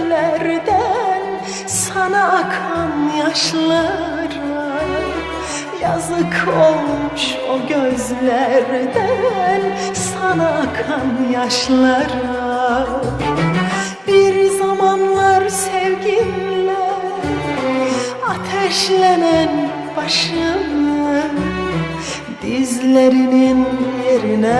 çöllerden sana akan yaşlara Yazık olmuş o gözlerden sana akan yaşlara. Bir zamanlar sevgimle ateşlenen başımı Dizlerinin yerine